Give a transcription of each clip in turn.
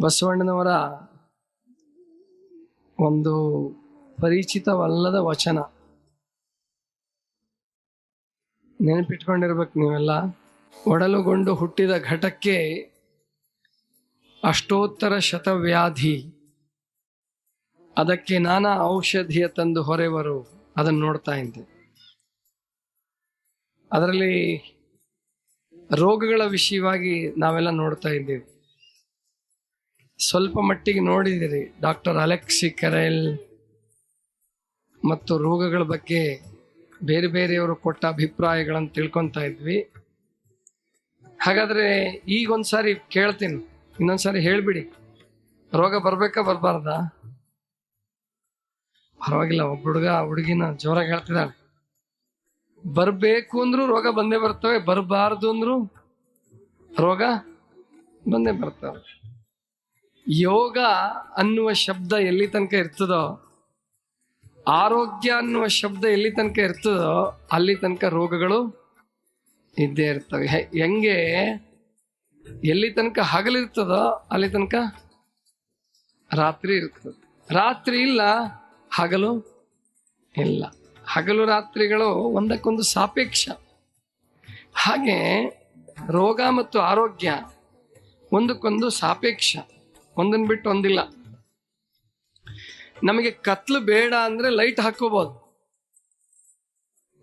ಬಸವಣ್ಣನವರ ಒಂದು ಪರಿಚಿತವಲ್ಲದ ವಚನ. ನೆನಪಿಟ್ಕೊಂಡಿರ್ಬೇಕು ನೀವೆಲ್ಲ. ಒಡಲುಗೊಂಡು ಹುಟ್ಟಿದ ಘಟಕ್ಕೆ ಅಷ್ಟೋತ್ತರ ಶತವ್ಯಾಧಿ. ಅದಕ್ಕೆ ನಾನಾ ಔಷಧಿಯ ತಂದು ಹೊರೆವರು ಅದನ್ನು ನೋಡ್ತಾ ಇದ್ದೆ. ಅದರಲ್ಲಿ ರೋಗಗಳ ವಿಷಯವಾಗಿ ನಾವೆಲ್ಲ ನೋಡ್ತಾ ಇದ್ದೀವಿ. ಸ್ವಲ್ಪ ಮಟ್ಟಿಗೆ ನೋಡಿದಿರಿ. ಡಾಕ್ಟರ್ ಅಲೆಕ್ಸಿ ಕರೆಲ್ ಮತ್ತು ರೋಗಗಳ ಬಗ್ಗೆ ಬೇರೆ ಬೇರೆಯವರು ಕೊಟ್ಟ ಅಭಿಪ್ರಾಯಗಳನ್ನು ತಿಳ್ಕೊತಾ ಇದ್ವಿ. ಹಾಗಾದ್ರೆ ಈಗ ಒಂದ್ಸಾರಿ ಕೇಳ್ತೀನಿ. ಇನ್ನೊಂದ್ಸಾರಿ ಹೇಳ್ಬಿಡಿ. ರೋಗ ಬರಬೇಕಾ ಬರಬಾರ್ದ? ಪರವಾಗಿಲ್ಲ, ಒಬ್ಬ ಹುಡುಗ ಹುಡುಗಿನ ಜೋರಾಗಿ ಹೇಳ್ತಿದ್ದಾಳೆ. ಬರಬೇಕು ಅಂದ್ರೂ ರೋಗ ಬಂದೇ ಬರ್ತವೆ, ಬರಬಾರ್ದು ಅಂದ್ರೂ ರೋಗ ಬಂದೇ ಬರ್ತವೆ. ಯೋಗ ಅನ್ನುವ ಶಬ್ದ ಎಲ್ಲಿ ತನಕ ಇರ್ತದೋ, ಆರೋಗ್ಯ ಅನ್ನುವ ಶಬ್ದ ಎಲ್ಲಿ ತನಕ ಇರ್ತದೋ, ಅಲ್ಲಿ ತನಕ ರೋಗಗಳು ಇದ್ದೇ ಇರ್ತವೆ. ಹೆಂಗೆ? ಎಲ್ಲಿ ತನಕ ಹಗಲಿರ್ತದೋ ಅಲ್ಲಿ ತನಕ ರಾತ್ರಿ ಇರ್ತದೆ. ರಾತ್ರಿ ಇಲ್ಲ, ಹಗಲು ಇಲ್ಲ. ಹಗಲು ರಾತ್ರಿಗಳು ಒಂದಕ್ಕೊಂದು ಸಾಪೇಕ್ಷ. ಹಾಗೆ ರೋಗ ಮತ್ತು ಆರೋಗ್ಯ ಒಂದಕ್ಕೊಂದು ಸಾಪೇಕ್ಷ. ಒಂದನ್ನು ಬಿಟ್ಟು ಒಂದಿಲ್ಲ. ನಮಗೆ ಕತ್ಲು ಬೇಡ ಅಂದ್ರೆ ಲೈಟ್ ಹಾಕೋಬಹುದು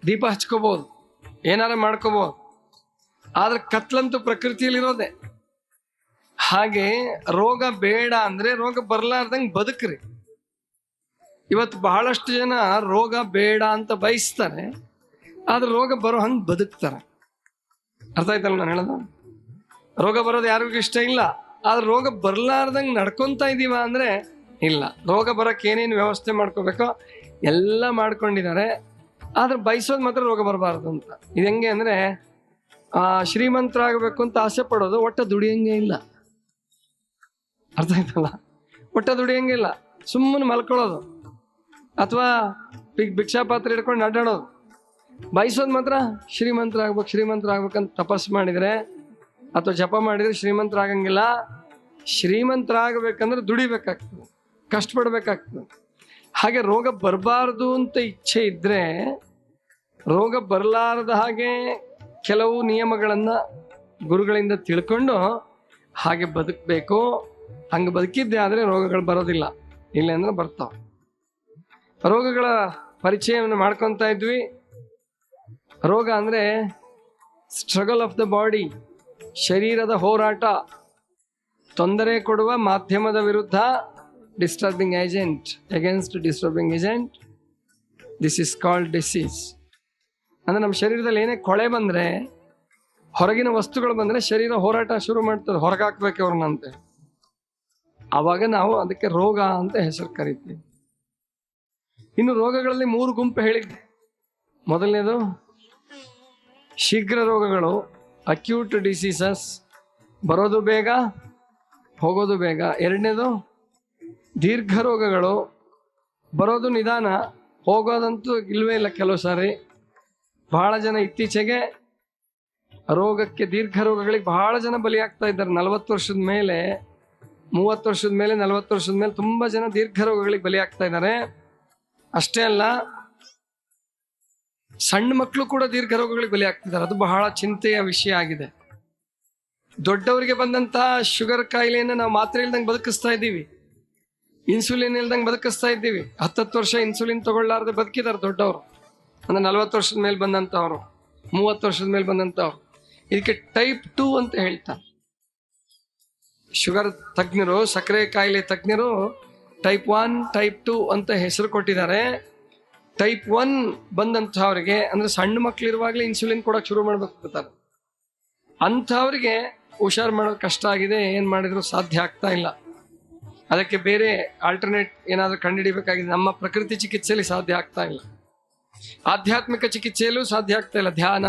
ದೀಪ ಹಚ್ಕೋಬಹುದು ಏನಾರ ಮಾಡ್ಕೋಬಹುದು ಆದ್ರೆ ಕತ್ಲಂತೂ ಪ್ರಕೃತಿಯಲ್ಲಿರೋದೆ ಹಾಗೆ ರೋಗ ಬೇಡ ಅಂದ್ರೆ ರೋಗ ಬರ್ಲಾರ್ದಂಗೆ ಬದುಕ್ರಿ. ಇವತ್ತು ಬಹಳಷ್ಟು ಜನ ರೋಗ ಬೇಡ ಅಂತ ಬಯಸ್ತಾರೆ. ಆದ್ರೆ ರೋಗ ಬರೋ ಹಂಗೆ ಬದುಕ್ತಾರೆ. ಅರ್ಥ ಆಯ್ತಲ್ಲ ನಾನು ಹೇಳೋದು? ರೋಗ ಬರೋದು ಯಾರಿಗೂ ಇಷ್ಟ ಇಲ್ಲ. ಆದ್ರೆ ರೋಗ ಬರ್ಲಾರ್ದಂಗೆ ನಡ್ಕೊಂತ ಇದೀವ ಅಂದ್ರೆ ಇಲ್ಲ. ರೋಗ ಬರಕ್ಕೆ ಏನೇನು ವ್ಯವಸ್ಥೆ ಮಾಡ್ಕೋಬೇಕೋ ಎಲ್ಲ ಮಾಡ್ಕೊಂಡಿದ್ದಾರೆ. ಆದ್ರೆ ಬಯಸೋದು ಮಾತ್ರ ರೋಗ ಬರಬಾರ್ದು ಅಂತ. ಇದು ಹೆಂಗೆ ಅಂದ್ರೆ, ಆ, ಶ್ರೀಮಂತರಾಗಬೇಕು ಅಂತ ಆಸೆ ಪಡೋದು ಒಟ್ಟ ದುಡಿಯಂಗೆ ಇಲ್ಲ. ಅರ್ಥ ಆಯ್ತಲ್ಲ? ಒಟ್ಟ ದುಡಿಯಂಗೆ ಇಲ್ಲ. ಸುಮ್ಮನೆ ಮಲ್ಕೊಳ್ಳೋದು. ಅಥವಾ ಭಿಕ್ ಭಿಕ್ಷಾ ಪಾತ್ರ ಹಿಡ್ಕೊಂಡು ಅಡ್ಡಾಡೋದು ಬಯಸೋದು ಮಾತ್ರ ಶ್ರೀಮಂತರಾಗ್ಬೇಕು ಶ್ರೀಮಂತರಾಗ್ಬೇಕಂತ ತಪಸ್ಸು ಮಾಡಿದ್ರೆ, ಅಥವಾ ಜಪ ಮಾಡಿದ್ರೆ ಶ್ರೀಮಂತರಾಗಂಗಿಲ್ಲ. ಶ್ರೀಮಂತರಾಗಬೇಕಂದ್ರೆ ದುಡಿಬೇಕಾಗ್ತದೆ, ಕಷ್ಟಪಡ್ಬೇಕಾಗ್ತದೆ. ಹಾಗೆ ರೋಗ ಬರಬಾರ್ದು ಅಂತ ಇಚ್ಛೆ ಇದ್ರೆ ರೋಗ ಬರಲಾರದ ಹಾಗೆ ಕೆಲವು ನಿಯಮಗಳನ್ನು ಗುರುಗಳಿಂದ ತಿಳ್ಕೊಂಡು ಹಾಗೆ ಬದುಕಬೇಕು. ಹಂಗೆ ಬದುಕಿದ್ದೆ ಆದರೆ ರೋಗಗಳು ಬರೋದಿಲ್ಲ, ಇಲ್ಲ ಅಂದ್ರೆ ಬರ್ತಾವ. ರೋಗಗಳ ಪರಿಚಯವನ್ನು ಮಾಡ್ಕೊತಾ ಇದ್ವಿ. ರೋಗ ಅಂದ್ರೆ ಸ್ಟ್ರಗಲ್ ಆಫ್ ದ ಬಾಡಿ ಶರೀರದ ಹೋರಾಟ. ತೊಂದರೆ ಕೊಡುವ ಮಾಧ್ಯಮದ ವಿರುದ್ಧ disturbing agent against disturbing agent this is called disease ಅಂದ್ರೆ ನಮ್ಮ ಶರೀರದಲ್ಲಿ ಏನೇ ಕೊಳೆ ಬಂದರೆ, ಹೊರಗಿನ ವಸ್ತುಗಳು ಬಂದರೆ ಶರೀರ ಹೋರಾಟ ಶುರು ಮಾಡ್ತದೆ ಹೊರಗೆ ಹಾಕ್ಬೇಕು ಅವ್ರನ್ನಂತೆ ಆವಾಗ ನಾವು ಅದಕ್ಕೆ ರೋಗ ಅಂತ ಹೆಸರು ಕರಿತೀವಿ. ಇನ್ನು ರೋಗಗಳಲ್ಲಿ ಮೂರು ಗುಂಪು ಹೇಳಿದ್ದೆ. ಮೊದಲನೇದು, ಶೀಘ್ರ ರೋಗಗಳು ಅಕ್ಯೂಟ್ ಡಿಸೀಸಸ್ ಬರೋದು ಬೇಗ ಹೋಗೋದು ಬೇಗ. ಎರಡನೇದು, ದೀರ್ಘ ರೋಗಗಳು. ಬರೋದು ನಿಧಾನ. ಹೋಗೋದಂತೂ ಇಲ್ವೇ ಇಲ್ಲ ಕೆಲವು ಸಾರಿ. ಬಹಳ ಜನ ಇತ್ತೀಚೆಗೆ ರೋಗಕ್ಕೆ, ದೀರ್ಘ ರೋಗಗಳಿಗೆ ಬಹಳ ಜನ ಬಲಿಯಾಗ್ತಾ ಇದ್ದಾರೆ. ನಲವತ್ತು ವರ್ಷದ ಮೇಲೆ, ಮೂವತ್ತು ವರ್ಷದ ಮೇಲೆ, ನಲವತ್ತು ವರ್ಷದ ಮೇಲೆ ತುಂಬ ಜನ ದೀರ್ಘ ರೋಗಗಳಿಗೆ ಬಲಿಯಾಗ್ತಾ ಇದ್ದಾರೆ. ಅಷ್ಟೇ ಅಲ್ಲ, ಸಣ್ಣ ಮಕ್ಕಳು ಕೂಡ ದೀರ್ಘ ರೋಗಗಳಿಗೆ ಬಲಿಯಾಗ್ತಿದ್ದಾರೆ ಅದು ಬಹಳ ಚಿಂತೆಯ ವಿಷಯ ಆಗಿದೆ. ದೊಡ್ಡವರಿಗೆ ಬಂದಂತಹ ಶುಗರ್ ಕಾಯಿಲೆಯನ್ನು ನಾವು ಮಾತ್ರೆ ಇಲ್ದಂಗೆ ಬದುಕಿಸ್ತಾ ಇದ್ದೀವಿ. ಇನ್ಸುಲಿನ್ ಇಲ್ದಂಗೆ ಬದುಕಿಸ್ತಾ ಇದ್ದೀವಿ. ಹತ್ತತ್ತು ವರ್ಷ ಇನ್ಸುಲಿನ್ ತಗೊಳ್ಳಾರ್ದೆ ಬದುಕಿದ್ದಾರೆ ದೊಡ್ಡವರು. ಅಂದ್ರೆ ನಲವತ್ತು ವರ್ಷದ ಮೇಲೆ ಬಂದಂಥವ್ರು ಮೂವತ್ತು ವರ್ಷದ ಮೇಲೆ ಬಂದಂಥವ್ರು ಇದಕ್ಕೆ ಟೈಪ್ ಟೂ ಅಂತ ಹೇಳ್ತಾರೆ. ಶುಗರ್ ತಜ್ಞರು, ಸಕ್ಕರೆ ಕಾಯಿಲೆ ತಜ್ಞರು ಟೈಪ್ ಒನ್ ಟೈಪ್ ಟೂ ಅಂತ ಹೆಸರು ಕೊಟ್ಟಿದ್ದಾರೆ. ಟೈಪ್ ಒನ್ ಬಂದಂಥವ್ರಿಗೆ ಅಂದ್ರೆ ಸಣ್ಣ ಮಕ್ಳಿರುವಾಗಲೇ ಇನ್ಸುಲಿನ್ ಕೊಡೋಕೆ ಶುರು ಮಾಡ್ಬೇಕು ಅಂಥವ್ರಿಗೆ ಹುಷಾರ್ ಮಾಡೋದು ಕಷ್ಟ ಆಗಿದೆ, ಏನು ಮಾಡಿದ್ರು ಸಾಧ್ಯ ಆಗ್ತಾ ಇಲ್ಲ. ಅದಕ್ಕೆ ಬೇರೆ ಆಲ್ಟರ್ನೇಟ್ ಏನಾದರೂ ಕಂಡುಹಿಡಿಬೇಕಾಗಿದೆ. ನಮ್ಮ ಪ್ರಕೃತಿ ಚಿಕಿತ್ಸೆಯಲ್ಲಿ ಸಾಧ್ಯ ಆಗ್ತಾ ಇಲ್ಲ. ಆಧ್ಯಾತ್ಮಿಕ ಚಿಕಿತ್ಸೆಯಲ್ಲೂ ಸಾಧ್ಯ ಆಗ್ತಾ ಇಲ್ಲ. ಧ್ಯಾನ,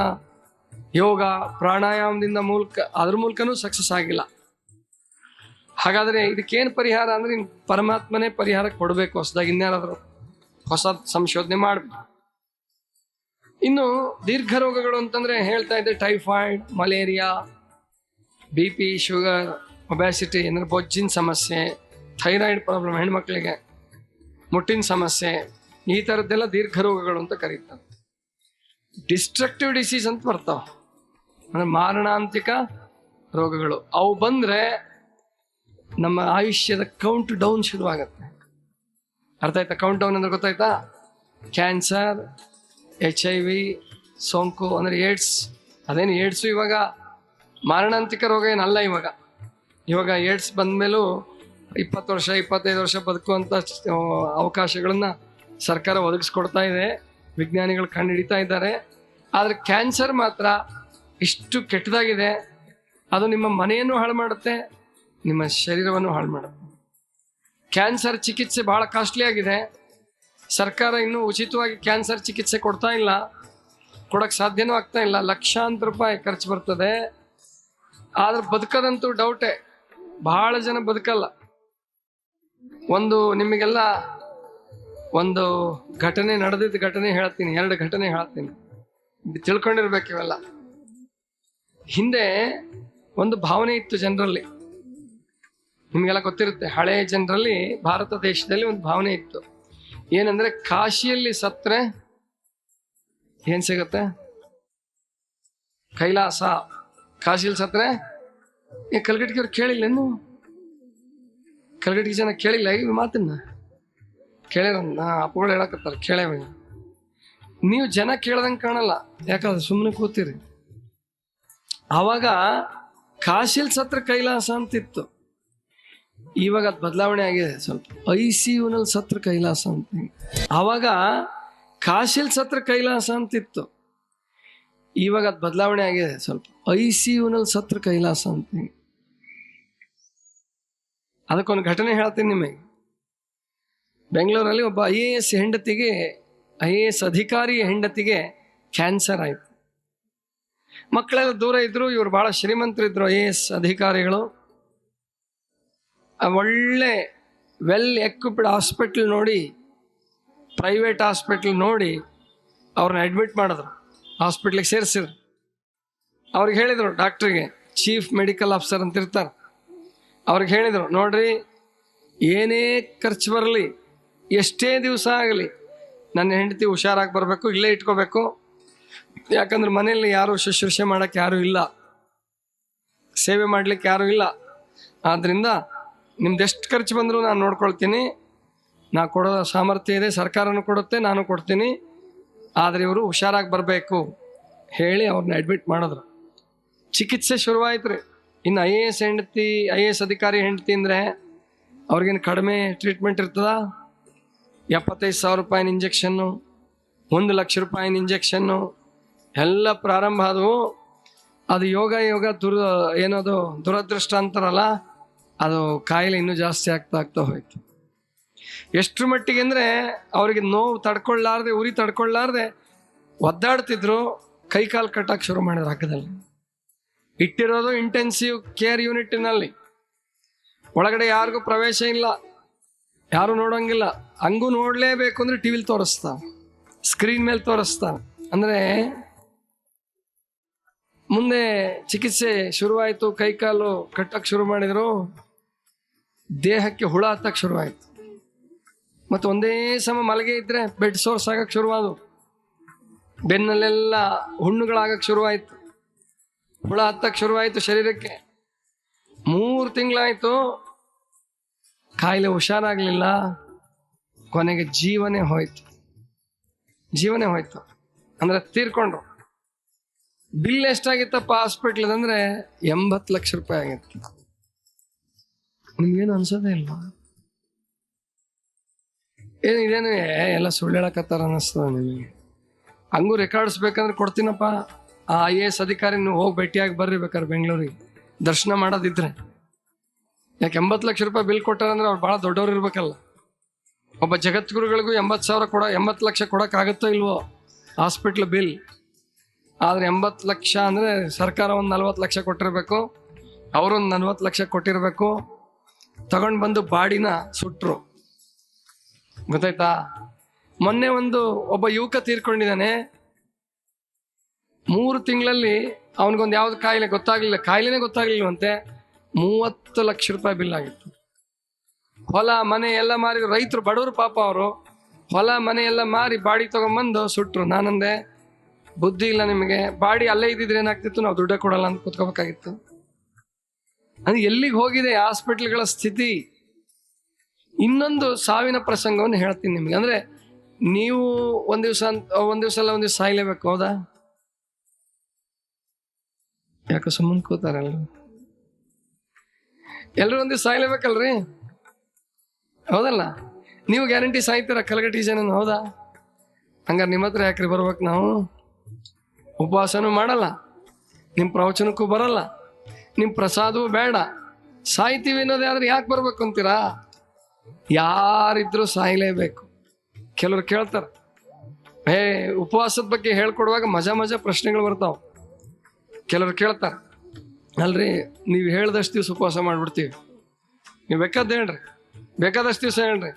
ಯೋಗ, ಪ್ರಾಣಾಯಾಮದಿಂದ ಮೂಲಕ, ಅದ್ರ ಮೂಲಕನೂ ಸಕ್ಸಸ್ ಆಗಿಲ್ಲ. ಹಾಗಾದರೆ ಇದಕ್ಕೇನು ಪರಿಹಾರ ಅಂದರೆ ಪರಮಾತ್ಮನೇ ಪರಿಹಾರ ಕೊಡಬೇಕು. ಹೊಸದಾಗಿ ಇನ್ಯಾರಾದರೂ ಹೊಸ ಸಂಶೋಧನೆ ಮಾಡಬೇಕು. ಇನ್ನು ದೀರ್ಘ ರೋಗಗಳು ಅಂತಂದರೆ ಹೇಳ್ತಾ ಇದ್ದೆ, typhoid, malaria B P sugar obesity ಅಂದರೆ ಬೊಜ್ಜಿನ ಸಮಸ್ಯೆ ಥೈರಾಯ್ಡ್ ಪ್ರಾಬ್ಲಮ್ ಹೆಣ್ಮಕ್ಳಿಗೆ ಮುಟ್ಟಿನ ಸಮಸ್ಯೆ, ಈ ಥರದ್ದೆಲ್ಲ ದೀರ್ಘ ರೋಗಗಳು ಅಂತ ಕರೀತಾರೆ. ಡಿಸ್ಟ್ರಕ್ಟಿವ್ ಡಿಸೀಸ್ ಅಂತ ಬರ್ತಾವ. ಅಂದರೆ ಮಾರಣಾಂತಿಕ ರೋಗಗಳು. ಅವು ಬಂದರೆ ನಮ್ಮ ಆಯುಷ್ಯದ ಕೌಂಟ್ ಡೌನ್ ಶುರುವಾಗತ್ತೆ. ಅರ್ಥ ಆಯ್ತಾ? ಕೌಂಟ್ ಡೌನ್ ಅಂದ್ರೆ ಗೊತ್ತಾಯ್ತಾ? ಕ್ಯಾನ್ಸರ್ ಎಚ್ ಐ ವಿ ಸೋಂಕು, ಅಂದರೆ ಏಡ್ಸ್ ಅದೇನು ಏಡ್ಸು ಇವಾಗ ಮಾರಣಾಂತಿಕ ರೋಗ ಏನಲ್ಲ ಇವಾಗ. ಇವಾಗ ಏಡ್ಸ್ ಬಂದಮೇಲೂ ಇಪ್ಪತ್ತು ವರ್ಷ, ಇಪ್ಪತ್ತೈದು ವರ್ಷ ಬದುಕುವಂಥ ಅವಕಾಶಗಳನ್ನ ಸರ್ಕಾರ ಒದಗಿಸ್ಕೊಡ್ತಾ ಇದೆ. ವಿಜ್ಞಾನಿಗಳು ಕಂಡುಹಿಡಿತಾ ಇದ್ದಾರೆ. ಆದರೆ ಕ್ಯಾನ್ಸರ್ ಮಾತ್ರ ಇಷ್ಟು ಕೆಟ್ಟದಾಗಿದೆ. ಅದು ನಿಮ್ಮ ಮನೆಯನ್ನು ಹಾಳು ಮಾಡುತ್ತೆ, ನಿಮ್ಮ ಶರೀರವನ್ನು ಹಾಳು ಮಾಡುತ್ತೆ. ಕ್ಯಾನ್ಸರ್ ಚಿಕಿತ್ಸೆ ಬಹಳ ಕಾಸ್ಟ್ಲಿ ಆಗಿದೆ. ಸರ್ಕಾರ ಇನ್ನೂ ಉಚಿತವಾಗಿ ಕ್ಯಾನ್ಸರ್ ಚಿಕಿತ್ಸೆ ಕೊಡ್ತಾ ಇಲ್ಲ. ಕೊಡೋಕ್ಕೆ ಸಾಧ್ಯನೂ ಆಗ್ತಾ ಇಲ್ಲ. ಲಕ್ಷಾಂತರ ರೂಪಾಯಿ ಖರ್ಚು ಬರ್ತದೆ. ಆದ್ರೆ ಬದುಕದಂತೂ ಡೌಟೆ. ಬಹಳ ಜನ ಬದುಕಲ್ಲ. ಒಂದು ನಿಮಗೆಲ್ಲ ಒಂದು ಘಟನೆ ನಡೆದಿದ್ದ ಘಟನೆ ಹೇಳ್ತೀನಿ, ಎರಡು ಘಟನೆ ಹೇಳ್ತೀನಿ. ತಿಳ್ಕೊಂಡಿರ್ಬೇಕು ಇವೆಲ್ಲ. ಹಿಂದೆ ಒಂದು ಭಾವನೆ ಇತ್ತು ಜನರಲ್ಲಿ. ನಿಮಗೆಲ್ಲ ಗೊತ್ತಿರುತ್ತೆ ಹಳೆಯ ಜನರಲ್ಲಿ ಭಾರತ ದೇಶದಲ್ಲಿ ಒಂದು ಭಾವನೆ ಇತ್ತು. ಏನಂದ್ರೆ ಕಾಶಿಯಲ್ಲಿ ಸತ್ರೆ ಏನ್ ಸಿಗುತ್ತೆ? ಕೈಲಾಸ. ಕಾಶಿಯಲ್ಲಿ ಸತ್ರೆ? ಏ ಕಲ್ಗಟ್ಟಿಗೆ ಕೇಳಿಲ್ಲ ನೀವು ಕಲ್ಗಟ್ಟಿಗೆ ಜನ ಕೇಳಿಲ್ಲ, ಈ ಮಾತನ್ನ? ಕೇಳ್ಯಾರ, ನಾ ಅಪ್ಪಗಳು ಹೇಳಕತ್ತಾರ ಕೇಳೇವ ನೀವು ಜನ ಕೇಳ್ದಂಗೆ ಕಾಣಲ್ಲ ಯಾಕಂದ್ರೆ ಸುಮ್ಮನೆ ಕೂತೀರಿ? ಆವಾಗ ಕಾಶಿಲ್ ಸತ್ರ ಕೈಲಾಸ ಅಂತಿತ್ತು. ಇವಾಗ ಅದು ಬದಲಾವಣೆ ಆಗಿದೆ ಸ್ವಲ್ಪ. ಐ ಸಿ ಯುನಲ್ಲಿ ಸತ್ರ ಕೈಲಾಸ ಅಂತ. ಆವಾಗ ಕಾಶಿಲ್ ಸತ್ರ ಕೈಲಾಸ ಅಂತಿತ್ತು. ಇವಾಗ ಅದು ಬದಲಾವಣೆ ಆಗಿದೆ ಸ್ವಲ್ಪ. ಐ ಸಿ ಯುನಲ್ಲಿ ಸತ್ರ ಕೈಲಾಸ ಅಂತ ಅದಕ್ಕೊಂದು ಘಟನೆ ಹೇಳ್ತೀನಿ ನಿಮಗೆ. ಬೆಂಗಳೂರಲ್ಲಿ ಒಬ್ಬ ಐ ಎ ಎಸ್ ಹೆಂಡತಿಗೆ, ಐ ಎ ಎಸ್ ಅಧಿಕಾರಿ ಹೆಂಡತಿಗೆ ಕ್ಯಾನ್ಸರ್ ಆಯಿತು. ಮಕ್ಕಳೆಲ್ಲ ದೂರ ಇದ್ರು, ಇವರು ಬಹಳ ಶ್ರೀಮಂತರಿದ್ರು ಐ ಎ ಎಸ್ ಅಧಿಕಾರಿಗಳು. ಒಳ್ಳೆ, ವೆಲ್ ಎಕ್ವಿಪ್ಡ್ ಹಾಸ್ಪಿಟ್ಲ್ ನೋಡಿ, ಪ್ರೈವೇಟ್ ಹಾಸ್ಪಿಟ್ಲ್ ನೋಡಿ ಅವ್ರನ್ನ ಅಡ್ಮಿಟ್ ಮಾಡಿದ್ರು. ಹಾಸ್ಪಿಟ್ಲಿಗೆ ಸೇರಿಸಿದ್ರು ಅವ್ರಿಗೆ ಹೇಳಿದರು ಡಾಕ್ಟ್ರಿಗೆ ಚೀಫ್ ಮೆಡಿಕಲ್ ಆಫೀಸರ್ ಅಂತ ಇರ್ತಾರೆ ಅವ್ರಿಗೆ ಹೇಳಿದರು, ನೋಡ್ರಿ, ಏನೇ ಖರ್ಚು ಬರಲಿ, ಎಷ್ಟೇ ದಿವಸ ಆಗಲಿ, ನನ್ನ ಹೆಂಡತಿ ಹುಷಾರಾಗಿ ಬರಬೇಕು, ಇಲ್ಲೇ ಇಟ್ಕೋಬೇಕು. ಯಾಕಂದ್ರೆ ಮನೆಯಲ್ಲಿ ಯಾರು ಶುಶ್ರೂಷೆ ಮಾಡೋಕ್ಕೆ ಯಾರೂ ಇಲ್ಲ. ಸೇವೆ ಮಾಡ್ಲಿಕ್ಕೆ ಯಾರೂ ಇಲ್ಲ. ಆದ್ದರಿಂದ ನಿಮ್ದು ಎಷ್ಟು ಖರ್ಚು ಬಂದರೂ ನಾನು ನೋಡ್ಕೊಳ್ತೀನಿ. ನಾ ಕೊಡೋ ಸಾಮರ್ಥ್ಯ ಇದೆ, ಸರ್ಕಾರನೂ ಕೊಡುತ್ತೆ, ನಾನು ಕೊಡ್ತೀನಿ. ಆದರೆ ಇವರು ಹುಷಾರಾಗಿ ಬರಬೇಕು ಹೇಳಿ ಅವ್ರನ್ನ ಅಡ್ಮಿಟ್ ಮಾಡಿದ್ರು. ಚಿಕಿತ್ಸೆ ಶುರುವಾಯ್ತು ರೀ. ಇನ್ನು ಐ ಎ ಎಸ್ ಹೆಂಡತಿ ಐ ಎ ಎಸ್ ಅಧಿಕಾರಿ ಹೆಂಡತಿ ಅಂದರೆ ಅವ್ರಿಗೇನು ಕಡಿಮೆ ಟ್ರೀಟ್ಮೆಂಟ್ ಇರ್ತದ? ಎಪ್ಪತ್ತೈದು ಸಾವಿರ ರೂಪಾಯಿನ ಇಂಜೆಕ್ಷನ್ನು ಒಂದು ಲಕ್ಷ ರೂಪಾಯಿನ ಇಂಜೆಕ್ಷನ್ನು ಎಲ್ಲ ಪ್ರಾರಂಭ ಆದವು. ಅದು ಯೋಗ ಯೋಗ ದುರ್, ಏನದು, ದುರದೃಷ್ಟ ಅಂತಾರಲ್ಲ, ಅದು ಕಾಯಿಲೆ ಇನ್ನೂ ಜಾಸ್ತಿ ಆಗ್ತಾ ಆಗ್ತಾ ಹೋಯ್ತು. ಎಷ್ಟ್ರ ಮಟ್ಟಿಗೆ ಅಂದರೆ ಅವರಿಗೆ ನೋವು ತಡ್ಕೊಳ್ಳಾರ್ದೆ, ಉರಿ ತಡ್ಕೊಳ್ಳಾರ್ದೆ ಒದ್ದಾಡ್ತಿದ್ರು, ಕೈ ಕಾಲು ಶುರು ಮಾಡಿದ್ರು ಹಗ್ಗದಲ್ಲಿ. ಇಟ್ಟಿರೋದು ಇಂಟೆನ್ಸಿವ್ ಕೇರ್ ಯೂನಿಟ್ನಲ್ಲಿ ಒಳಗಡೆ ಯಾರಿಗೂ ಪ್ರವೇಶ ಇಲ್ಲ, ಯಾರು ನೋಡೋಂಗಿಲ್ಲ. ಹಂಗೂ ನೋಡಲೇಬೇಕು ಅಂದರೆ ಟಿ ವಿಲಿ ತೋರಿಸ್ತಾ ಸ್ಕ್ರೀನ್ ಮೇಲೆ ತೋರಿಸ್ತಾ. ಅಂದರೆ ಮುಂದೆ ಚಿಕಿತ್ಸೆ ಶುರುವಾಯಿತು ಕೈಕಾಲು ಕಟ್ಟಕ್ಕೆ ಶುರು ಮಾಡಿದರು, ದೇಹಕ್ಕೆ ಹುಳ ಹತ್ತಕ್ಕೆ ಶುರುವಾಯಿತು. ಮತ್ತು ಒಂದೇ ಸಮ ಮಲಗೆ ಇದ್ರೆ ಬೆಡ್ ಸೋರ್ಸ್ ಆಗಕ್ಕೆ ಶುರುವಾದವು ಬೆನ್ನಲ್ಲೆಲ್ಲ ಹುಣ್ಣುಗಳಾಗಕ್ಕೆ ಶುರುವಾಯಿತು. ಹುಳ ಹತ್ತಕ್ಕೆ ಶುರುವಾಯಿತು ಶರೀರಕ್ಕೆ. ಮೂರು ತಿಂಗಳಾಯಿತು. ಕಾಯಿಲೆ ಹುಷಾರಾಗಲಿಲ್ಲ. ಕೊನೆಗೆ ಜೀವನೇ ಹೋಯ್ತು. ಜೀವನೇ ಹೋಯ್ತು. ಅಂದ್ರೆ ತೀರ್ಕೊಂಡ್ರು ಬಿಲ್ ಎಷ್ಟಾಗಿತ್ತಪ್ಪ ಹಾಸ್ಪಿಟ್ಲ್ ಅಂದ್ರೆ ಎಂಬತ್ತು ಲಕ್ಷ ರೂಪಾಯಿ ಆಗಿತ್ತು. ನಿಮ್ಗೇನು ಅನ್ಸೋದೇ ಇಲ್ವಾ? ಏನು ಇದೇನು? ಎಲ್ಲ ಸುಳ್ಳು ಹೇಳಕತ್ತಾರ ಅನ್ನಿಸ್ತದ ನಿಮಗೆ. ಹಂಗೂ ರೆಕಾರ್ಡ್ಸ್ ಬೇಕಂದ್ರೆ ಕೊಡ್ತೀನಪ್ಪ. ಆ ಐ ಎ ಎಸ್ ಅಧಿಕಾರಿ ನೀವು ಹೋಗಿ ಭೇಟಿಯಾಗಿ ಬರ್ರಿ ಬೇಕಾದ್ರೆ ಬೆಂಗಳೂರಿಗೆ. ದರ್ಶನ ಮಾಡೋದಿದ್ರೆ. ಯಾಕೆ ಎಂಬತ್ತು ಲಕ್ಷ ರೂಪಾಯಿ ಬಿಲ್ ಕೊಟ್ಟಾರಂದ್ರೆ ಅವ್ರು ಭಾಳ ದೊಡ್ಡವ್ರು ಇರ್ಬೇಕಲ್ಲ. ಒಬ್ಬ ಜಗತ್ಗುರುಗಳಿಗೂ ಎಂಬತ್ತು ಸಾವಿರ ಕೊಡ, ಎಂಬತ್ತು ಲಕ್ಷ ಕೊಡೋಕ್ಕಾಗುತ್ತೋ ಇಲ್ವೋ? ಹಾಸ್ಪಿಟ್ಲ್ ಬಿಲ್ ಆದರೆ ಎಂಬತ್ತು ಲಕ್ಷ ಅಂದರೆ ಸರ್ಕಾರ ಒಂದು ನಲ್ವತ್ತು ಲಕ್ಷ ಕೊಟ್ಟಿರಬೇಕು. ಅವರೊಂದು ನಲ್ವತ್ತು ಲಕ್ಷ ಕೊಟ್ಟಿರಬೇಕು. ತಗೊಂಡು ಬಂದು ಬಾಡಿನ ಸುಟ್ರು. ಗೊತ್ತಾಯ್ತಾ? ಮೊನ್ನೆ ಒಂದು ಒಬ್ಬ ಯುವಕ ತೀರ್ಕೊಂಡಿದ್ದಾನೆ. ಮೂರು ತಿಂಗಳಲ್ಲಿ ಅವನಿಗೊಂದು ಯಾವ್ದು ಕಾಯಿಲೆ ಗೊತ್ತಾಗ್ಲಿಲ್ಲ, ಕಾಯಿಲೆನೇ ಗೊತ್ತಾಗ್ಲಿಲ್ವಂತೆ. ಮೂವತ್ತು ಲಕ್ಷ ರೂಪಾಯಿ ಬಿಲ್ ಆಗಿತ್ತು. ಹೊಲ, ಮನೆ ಎಲ್ಲ ಮಾರಿ, ರೈತರು ಬಡವರು ಪಾಪ ಅವರು. ಹೊಲ, ಮನೆ ಎಲ್ಲ ಮಾರಿ ಬಾಡಿ ತಗೊಂಬಂದು ಸುಟ್ರು. ನಾನಂದೆ, ಬುದ್ಧಿ ಇಲ್ಲ ನಿಮಗೆ. ಬಾಡಿ ಅಲ್ಲೇ ಇದ್ದಿದ್ರೆ ಏನಾಗ್ತಿತ್ತು? ನಾವು ದುಡ್ಡೇ ಕೊಡಲ್ಲ ಅಂತ ಕೂತ್ಕೋಬೇಕಾಗಿತ್ತು. ಅದು ಎಲ್ಲಿಗೆ ಹೋಗಿದೆ? ಹಾಸ್ಪಿಟ್ಲ್ಗಳ ಸ್ಥಿತಿ. ಇನ್ನೊಂದು ಸಾವಿನ ಪ್ರಸಂಗವನ್ನು ಹೇಳ್ತೀನಿ ನಿಮಗೆ. ಅಂದ್ರೆ ನೀವು ಒಂದು ದಿವಸ ಒಂದು ದಿವಸ ಅಲ್ಲ ಒಂದು ದಿವಸ ಸಾಯ್ಲೇಬೇಕು, ಹೌದಾ? ಯಾಕೆ ಸುಮ್ಮನೆ ಕೂತಾರ ಎಲ್ರು ಒಂದ್ ದಿವಸ ಸಾಯ್ಲೇಬೇಕಲ್ರಿ? ಹೌದಲ್ಲ? ನೀವು ಗ್ಯಾರಂಟಿ ಸಾಯ್ತೀರ ಕಲಗಟ್ಟಿ ಜನ ಹೌದಾ? ಹಂಗಾರೆ ನಿಮ್ಮ ಹತ್ರ ಯಾಕ್ರಿ ಬರ್ಬೇಕು ನಾವು? ಉಪವಾಸನೂ ಮಾಡಲ್ಲ ನಿಮ್ಮ ಪ್ರವಚನಕ್ಕೂ ಬರಲ್ಲ ನಿಮ್ಮ ಪ್ರಸಾದವೂ ಬೇಡ. ಸಾಯ್ತೀವಿ ಅನ್ನೋದೇ ಆದ್ರೆ ಯಾಕೆ ಬರ್ಬೇಕು ಅಂತೀರಾ? ಯಾರಿದ್ರೂ ಸಾಯಲೇಬೇಕು. ಕೆಲವ್ರು ಕೇಳ್ತಾರೆ, ಹೇ, ಉಪವಾಸದ ಬಗ್ಗೆ ಹೇಳ್ಕೊಡುವಾಗ ಮಜಾ ಮಜಾ ಪ್ರಶ್ನೆಗಳು ಬರ್ತಾವೆ. ಕೆಲವ್ರು ಕೇಳ್ತಾರೆ, ಅಲ್ರಿ, ನೀವು ಹೇಳ್ದಷ್ಟು ದಿವಸ ಉಪವಾಸ ಮಾಡ್ಬಿಡ್ತೀವಿ. ನೀವು ಬೇಕಾದ ಹೇಳ್ರಿ, ಬೇಕಾದಷ್ಟು ದಿವಸ ಹೇಳ್ರಿ,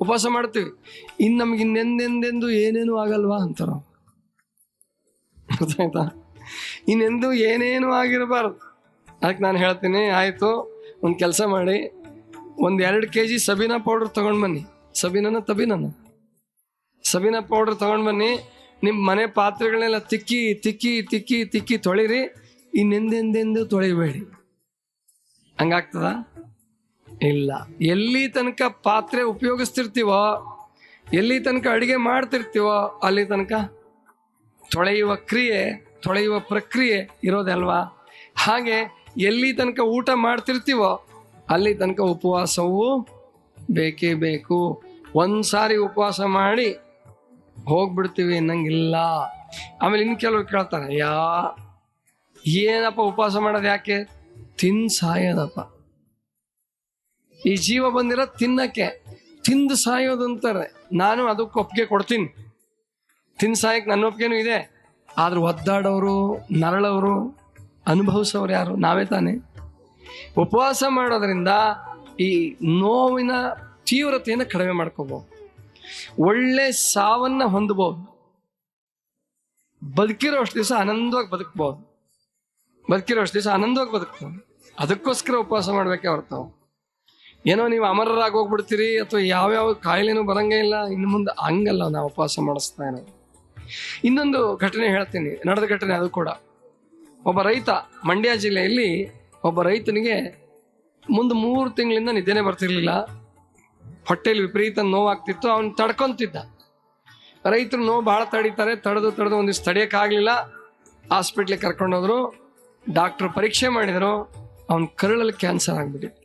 ಉಪವಾಸ ಮಾಡ್ತೀವಿ. ಇನ್ನು ನಮ್ಗೆ ಇನ್ನೆಂದೆಂದೆಂದು ಏನೇನು ಆಗಲ್ವಾ ಅಂತಾರ ಗೊತ್ತಾಯ್ತಾ? ಇನ್ನೆಂದು ಏನೇನು ಆಗಿರಬಾರ್ದು. ಅದಕ್ಕೆ ನಾನು ಹೇಳ್ತೀನಿ, ಆಯಿತು, ಒಂದು ಕೆಲಸ ಮಾಡಿ. ಒಂದು ಎರಡು ಕೆ ಜಿ ಸಬೀನಾ ಪೌಡ್ರ್ ತೊಗೊಂಡು ಬನ್ನಿ. ಸಬೀನನ ತಬೀನನ. ಸಬೀನಾ ಪೌಡ್ರ್ ತೊಗೊಂಡು ಬನ್ನಿ. ನಿಮ್ಮ ಮನೆ ಪಾತ್ರೆಗಳನ್ನೆಲ್ಲ ತಿಕ್ಕಿ ತಿಕ್ಕಿ ತಿಕ್ಕಿ ತಿಕ್ಕಿ ತೊಳಿರಿ. ಇನ್ನೆಂದೆಂದೆಂದು ತೊಳಿಬೇಡಿ. ಹಂಗಾಗ್ತದ? ಇಲ್ಲ. ಎಲ್ಲಿ ತನಕ ಪಾತ್ರೆ ಉಪಯೋಗಿಸ್ತಿರ್ತೀವೋ, ಎಲ್ಲಿ ತನಕ ಅಡಿಗೆ ಮಾಡ್ತಿರ್ತೀವೋ, ಅಲ್ಲಿ ತನಕ ತೊಳೆಯುವ ಕ್ರಿಯೆ, ತೊಳೆಯುವ ಪ್ರಕ್ರಿಯೆ ಇರೋದಲ್ವಾ ಹಾಗೆ ಎಲ್ಲಿ ತನಕ ಊಟ ಮಾಡ್ತಿರ್ತೀವೋ ಅಲ್ಲಿ ತನಕ ಉಪವಾಸವು ಬೇಕೇ ಬೇಕು. ಒಂದ್ಸಾರಿ ಉಪವಾಸ ಮಾಡಿ ಹೋಗ್ಬಿಡ್ತೀವಿ ಅನ್ನಂಗಿಲ್ಲ. ಆಮೇಲೆ ಇನ್ನು ಕೆಲವ್ರು ಕೇಳ್ತಾರೆ, ಯಾ, ಏನಪ್ಪ ಉಪವಾಸ ಮಾಡೋದು ಯಾಕೆ? ತಿನ್ ಸಾಯೋದಪ್ಪ. ಈ ಜೀವ ಬಂದಿರೋ ತಿನ್ನಕ್ಕೆ. ತಿಂದು ಸಾಯೋದು ಅಂತಾರೆ. ನಾನು ಅದಕ್ಕೆ ಒಪ್ಪಿಗೆ ಕೊಡ್ತೀನಿ. ತಿನ್ ಸಾಯಕ್ಕೆ ನನ್ನ ಒಪ್ಪಿಗೆನೂ ಇದೆ. ಆದ್ರೆ ಒದ್ದಾಡೋರು ನರಳವರು ಅನುಭವಿಸೋರು ಯಾರು? ನಾವೇ ತಾನೇ. ಉಪವಾಸ ಮಾಡೋದ್ರಿಂದ ಈ ನೋವಿನ ತೀವ್ರತೆಯನ್ನು ಕಡಿಮೆ ಮಾಡ್ಕೋಬಹುದು ಒಳ್ಳೆ ಸಾವನ್ನ ಹೊಂದಬಹುದು ಬದುಕಿರೋ ಅಷ್ಟು ದಿವಸ ಆನಂದವಾಗಿ ಬದುಕಬಹುದು ಬದುಕಿರೋ ಅಷ್ಟು ದಿವಸ ಆನಂದವಾಗಿ ಬದುಕಬಹುದು ಅದಕ್ಕೋಸ್ಕರ ಉಪವಾಸ ಮಾಡ್ಬೇಕೆ ಹೊರತು. ಏನೋ ನೀವು ಅಮರರಾಗಿ ಹೋಗ್ಬಿಡ್ತೀರಿ ಅಥವಾ ಯಾವ್ಯಾವ ಕಾಯಿಲೆನೂ ಬರಂಗೇ ಇಲ್ಲ, ಇನ್ನು ಮುಂದೆ ಹಂಗಲ್ಲ ನಾವು ಉಪವಾಸ ಮಾಡಿಸ್ತಾ ಇರೋದು. ಇನ್ನೊಂದು ಘಟನೆ ಹೇಳ್ತೀನಿ. ನಡೆದ ಘಟನೆ ಅದು ಕೂಡ. ಒಬ್ಬ ರೈತ ಮಂಡ್ಯ ಜಿಲ್ಲೆಯಲ್ಲಿ ಒಬ್ಬ ರೈತನಿಗೆ ಮುಂದೆ ಮೂರು ತಿಂಗಳಿಂದ ನಿದ್ದೆನೆ ಬರ್ತಿರ್ಲಿಲ್ಲ. ಹೊಟ್ಟೆಯಲ್ಲಿ ವಿಪರೀತ ನೋವಾಗ್ತಿತ್ತು, ಅವನು ತಡ್ಕೊಂತಿದ್ದ. ರೈತರು ನೋವು ಭಾಳ ತಡೀತಾರೆ, ತಡೆದು ತಡೆದು ಒಂದಿಷ್ಟು ತಡೆಯೋಕ್ಕಾಗಲಿಲ್ಲ ಹಾಸ್ಪಿಟ್ಲಿಗೆ ಕರ್ಕೊಂಡೋದ್ರು, ಡಾಕ್ಟ್ರು ಪರೀಕ್ಷೆ ಮಾಡಿದರು, ಅವನ ಕರುಳಲ್ಲಿ ಕ್ಯಾನ್ಸರ್ ಆಗಿಬಿಟ್ಟಿತ್ತು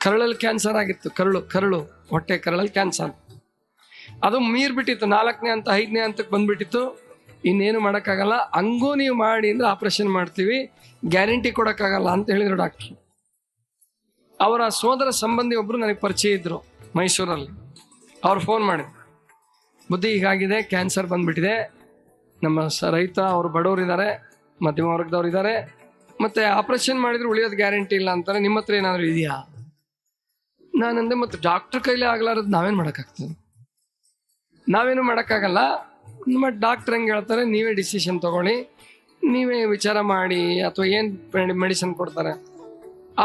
ಕರಳಲ್ಲಿ ಕ್ಯಾನ್ಸರ್ ಆಗಿತ್ತು, ಕರಳು ಕರಳು, ಹೊಟ್ಟೆ ಕರಳಲ್ಲಿ ಕ್ಯಾನ್ಸರ್. ಅದು ಮೀರ್ಬಿಟ್ಟಿತ್ತು, ನಾಲ್ಕನೇ ಅಂತ, ಐದನೇ ಹಂತಕ್ಕೆ ಬಂದ್ಬಿಟ್ಟಿತ್ತು. ಇನ್ನೇನು ಮಾಡೋಕ್ಕಾಗಲ್ಲ? ಹಂಗೂ ನೀವು ಮಾಡಿ ಅಂದರೆ ಆಪರೇಷನ್ ಮಾಡ್ತೀವಿ. ಗ್ಯಾರಂಟಿ ಕೊಡೋಕ್ಕಾಗಲ್ಲ ಅಂತ ಹೇಳಿದರು ಡಾಕ್ಟ್ರು ಅವರ ಸೋದರ ಸಂಬಂಧಿ ಒಬ್ಬರು ನನಗೆ ಪರಿಚಯ ಇದ್ದರು ಮೈಸೂರಲ್ಲಿ. ಅವ್ರು ಫೋನ್ ಮಾಡಿದ್ರು. ಬುದ್ಧಿ ಹೀಗಾಗಿದೆ ಕ್ಯಾನ್ಸರ್ ಬಂದುಬಿಟ್ಟಿದೆ. ನಮ್ಮ ಸ ರೈತ, ಅವರು ಬಡವರಿದ್ದಾರೆ ಮಧ್ಯಮ ವರ್ಗದವ್ರು ಇದ್ದಾರೆ ಮತ್ತು ಆಪರೇಷನ್ ಮಾಡಿದ್ರು ಉಳಿಯೋದು ಗ್ಯಾರಂಟಿ ಇಲ್ಲ ಅಂತಾರೆ. ನಿಮ್ಮ ಹತ್ರ ಏನಾದರೂ ಇದೆಯಾ? ನಾನಂದೆ, ಮತ್ತು ಡಾಕ್ಟ್ರ್ ಕೈಲೇ ಆಗಲಾರದು ನಾವೇನು ಮಾಡೋಕ್ಕಾಗ್ತದೆ? ನಾವೇನು ಮಾಡೋಕ್ಕಾಗಲ್ಲ. ಮತ್ತು ಡಾಕ್ಟರ್ ಹೆಂಗೆ ಹೇಳ್ತಾರೆ, ನೀವೇ ಡಿಸಿಷನ್ ತಗೊಳ್ಳಿ, ನೀವೇ ವಿಚಾರ ಮಾಡಿ ಅಥವಾ ಏನು ಮೆಡಿಸಿನ್ ಕೊಡ್ತಾರೆ.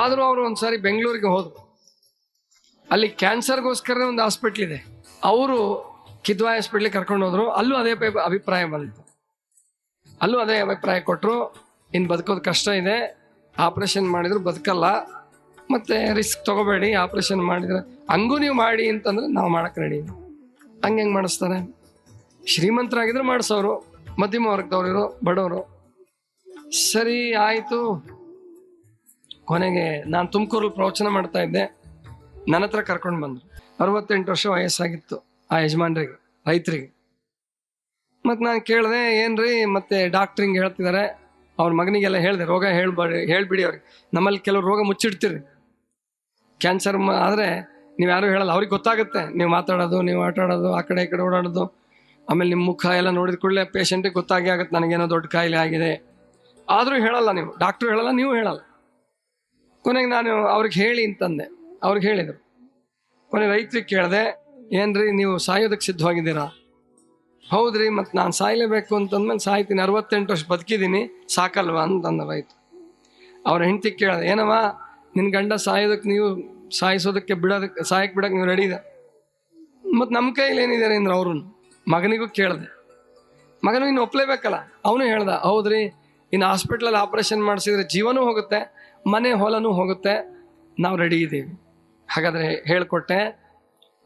ಆದರೂ ಅವರು ಒಂದ್ಸಾರಿ ಬೆಂಗಳೂರಿಗೆ ಹೋದ್ರು. ಅಲ್ಲಿ ಕ್ಯಾನ್ಸರ್ಗೋಸ್ಕರ ಒಂದು ಹಾಸ್ಪಿಟ್ಲ್ ಇದೆ. ಅವರು ಕಿದ್ವಾಯ್ ಹಾಸ್ಪಿಟ್ಲಿಗೆ ಕರ್ಕೊಂಡು ಹೋದ್ರು. ಅಲ್ಲೂ ಅದೇ ಅಭಿಪ್ರಾಯ ಬಂತು ಅಲ್ಲೂ ಅದೇ ಅಭಿಪ್ರಾಯ ಕೊಟ್ಟರು ಇನ್ನು ಬದುಕೋದು ಕಷ್ಟ ಇದೆ ಆಪ್ರೇಷನ್ ಮಾಡಿದ್ರು ಬದುಕಲ್ಲ, ಮತ್ತೆ ರಿಸ್ಕ್ ತಗೋಬೇಡಿ ಆಪ್ರೇಷನ್ ಮಾಡಿದ್ರೆ ಹಂಗೂ ನೀವು ಮಾಡಿ ಅಂತಂದ್ರೆ ನಾವು ಮಾಡಕ್ಕೆ ರೆಡಿ ಹಂಗೆ ಹೆಂಗೆ ಮಾಡಿಸ್ತಾರೆ? ಶ್ರೀಮಂತರಾಗಿದ್ರೆ ಮಾಡಿಸೋರು, ಮಧ್ಯಮ ವರ್ಗದವ್ರು ಇರೋ ಬಡವರು. ಸರಿ, ಆಯಿತು. ಕೊನೆಗೆ ನಾನು ತುಮಕೂರಲ್ಲಿ ಪ್ರವಚನ ಮಾಡ್ತಾ ಇದ್ದೆ. ನನ್ನ ಹತ್ರ ಕರ್ಕೊಂಡು ಬಂದರು. ಅರವತ್ತೆಂಟು ವರ್ಷ ವಯಸ್ಸಾಗಿತ್ತು ಆ ಯಜಮಾನ್ರಿಗೆ, ರೈತರಿಗೆ. ಮತ್ತು ನಾನು ಕೇಳಿದೆ, ಏನ್ರಿ, ಮತ್ತೆ ಡಾಕ್ಟ್ರ್ ಹಿಂಗೆ ಹೇಳ್ತಿದ್ದಾರೆ ಅವ್ರ ಮಗನಿಗೆಲ್ಲ ಹೇಳಿದೆ, ರೋಗ ಹೇಳ್ಬೇಡಿ ಹೇಳ್ಬಿಡಿ ಅವ್ರಿಗೆ. ನಮ್ಮಲ್ಲಿ ಕೆಲವು ರೋಗ ಮುಚ್ಚಿಡ್ತೀರಿ. ಕ್ಯಾನ್ಸರ್ ಆದರೆ ನೀವು ಯಾರು ಹೇಳಲ್ಲ, ಅವ್ರಿಗೆ ಗೊತ್ತಾಗುತ್ತೆ. ನೀವು ಮಾತಾಡೋದು, ನೀವು ಆಟಾಡೋದು, ಆ ಕಡೆ ಈ ಕಡೆ ಓಡಾಡೋದು. ಆಮೇಲೆ ನಿಮ್ಮ ಮುಖ ಎಲ್ಲ ನೋಡಿದ ಕೂಡಲೇ ಪೇಷಂಟಿಗೆ ಗೊತ್ತಾಗಿ ಆಗುತ್ತೆ ನನಗೇನೋ ದೊಡ್ಡ ಕಾಯಿಲೆ ಆಗಿದೆ. ಆದರೂ ಹೇಳಲ್ಲ ನೀವು. ಡಾಕ್ಟ್ರು ಹೇಳಲ್ಲ, ನೀವು ಹೇಳಲ್ಲ. ಕೊನೆಗೆ ನಾನು ಅವ್ರಿಗೆ ಹೇಳಿ ಅಂತಂದೆ. ಅವ್ರಿಗೆ ಹೇಳಿದರು. ಕೊನೆ ರೈತರಿಗೆ ಕೇಳಿದೆ, ಏನ್ರಿ ನೀವು ಸಾಯೋದಕ್ಕೆ ಸಿದ್ಧವಾಗಿದ್ದೀರಾ? ಹೌದ್ರಿ ಮತ್ತು ನಾನು ಸಾಯಲೇಬೇಕು ಅಂತಂದ್ಮೇಲೆ ಸಾಯ್ತೀನಿ. ಅರವತ್ತೆಂಟು ವರ್ಷ ಬದುಕಿದ್ದೀನಿ, ಸಾಕಲ್ವಾ ಅಂತಂದ ರೈತ ಅವ್ರ ಹೆಂಡತಿ ಕೇಳಿದೆ ಏನಮ್ಮ ನಿನ್ನ ಗಂಡ ಸಾಯೋದಕ್ಕೆ ನೀವು ಸಾಯಿಸೋದಕ್ಕೆ ಬಿಡೋದಕ್ಕೆ ಸಾಯಕ್ಕೆ ಬಿಡೋಕ್ಕೆ ನೀವು ರೆಡಿ ಇದೆ ಮತ್ತು ನಮ್ಮ ಕೈಯಲ್ಲಿ ಏನಿದ್ದಾರೆ ಅಂದ್ರೆ ಅವ್ರು ಮಗನಿಗೂ ಕೇಳಿದೆ. ಮಗನಿಗೆ ಇನ್ನು ಒಪ್ಲೇಬೇಕಲ್ಲ? ಅವನು ಹೇಳ್ದ, ಹೌದ್ರಿ, ಇನ್ನು ಹಾಸ್ಪಿಟ್ಲಲ್ಲಿ ಆಪ್ರೇಷನ್ ಮಾಡಿಸಿದ್ರೆ ಜೀವನೂ ಹೋಗುತ್ತೆ, ಮನೆ ಹೊಲನೂ ಹೋಗುತ್ತೆ, ನಾವು ರೆಡಿ ಇದ್ದೀವಿ. ಹಾಗಾದರೆ ಹೇಳಿಕೊಟ್ಟೆ,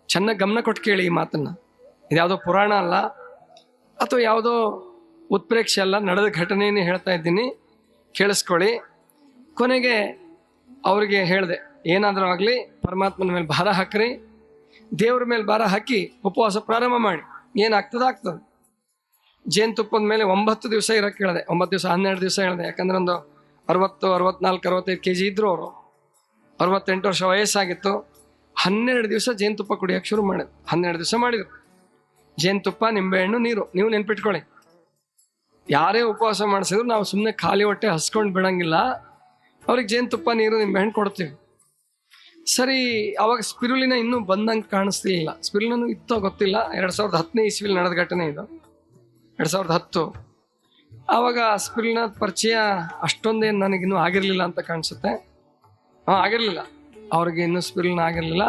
ಚೆನ್ನಾಗಿ ಗಮನ ಕೊಟ್ಟು ಕೇಳಿ ಈ ಮಾತನ್ನು. ಇದ್ಯಾವುದೋ ಪುರಾಣ ಅಲ್ಲ, ಅಥವಾ ಯಾವುದೋ ಉತ್ಪ್ರೇಕ್ಷೆ ಅಲ್ಲ, ನಡೆದ ಘಟನೆಯನ್ನು ಹೇಳ್ತಾ ಇದ್ದೀನಿ. ಕೇಳಿಸ್ಕೊಳ್ಳಿ. ಕೊನೆಗೆ ಅವರಿಗೆ ಹೇಳಿದೆ, ಏನಾದರೂ ಆಗಲಿ, ಪರಮಾತ್ಮನ ಮೇಲೆ ಭಾರ ಹಾಕ್ರಿ, ದೇವ್ರ ಮೇಲೆ ಭಾರ ಹಾಕಿ ಉಪವಾಸ ಪ್ರಾರಂಭ ಮಾಡಿ. ಏನಾಗ್ತದೆ, ಆಗ್ತದೆ. ಜೇನುತುಪ್ಪದ ಮೇಲೆ ಒಂಬತ್ತು ದಿವಸ ಇರೋಕ್ಕೆ ಹೇಳಿದೆ, ಒಂಬತ್ತು ದಿವಸ, ಹನ್ನೆರಡು ದಿವಸ ಹೇಳಿದೆ. ಯಾಕಂದ್ರೆ ಒಂದು ಅರವತ್ತು, ಅರವತ್ನಾಲ್ಕು, ಅರವತ್ತೈದು ಕೆ ಜಿ ಇದ್ದರು ಅವರು. ಅರವತ್ತೆಂಟು ವರ್ಷ ವಯಸ್ಸಾಗಿತ್ತು. ಹನ್ನೆರಡು ದಿವಸ ಜೇನುತುಪ್ಪ ಕುಡಿಯೋಕೆ ಶುರು ಮಾಡಿದ್ರು. ಹನ್ನೆರಡು ದಿವಸ ಮಾಡಿದ್ರು. ಜೇನುತುಪ್ಪ ನಿಂಬೆಹಣ್ಣು ನೀರು. ನೀವು ನೆನ್ಪಿಟ್ಕೊಳ್ಳಿ. ಯಾರೇ ಉಪವಾಸ ಮಾಡಿಸಿದ್ರು ನಾವು ಸುಮ್ಮನೆ ಖಾಲಿ ಹೊಟ್ಟೆ ಹಸ್ಕೊಂಡು ಬಿಡಂಗಿಲ್ಲ. ಅವ್ರಿಗೆ ಜೇನುತುಪ್ಪ ನೀರು ನಿಂಬೆಹಣ್ಣು ಕೊಡ್ತೀವಿ. ಸರಿ, ಅವಾಗ ಸ್ಪಿರುಲಿನ ಇನ್ನೂ ಬಂದಂಗೆ ಕಾಣಿಸ್ತಿಲ್ಲ ಸ್ಪಿರುಲಿನ ಇತ್ತೋ ಗೊತ್ತಿಲ್ಲ. ಎರಡು ಸಾವಿರದ ಹತ್ತನೇ ಇಸ್ವಿಲಿ ನಡೆದ ಘಟನೆ ಇದು. ಎರಡು ಸಾವಿರದ ಹತ್ತು. ಆವಾಗ ಸ್ಪಿರುಲಿನ ಪರಿಚಯ ಅಷ್ಟೊಂದೇನು ನನಗಿನ್ನೂ ಆಗಿರಲಿಲ್ಲ ಅಂತ ಕಾಣಿಸುತ್ತೆ. ಹಾಂ, ಆಗಿರಲಿಲ್ಲ. ಅವ್ರಿಗೆ ಇನ್ನೂ ಸ್ಪಿರುಲಿನ ಆಗಿರಲಿಲ್ಲ.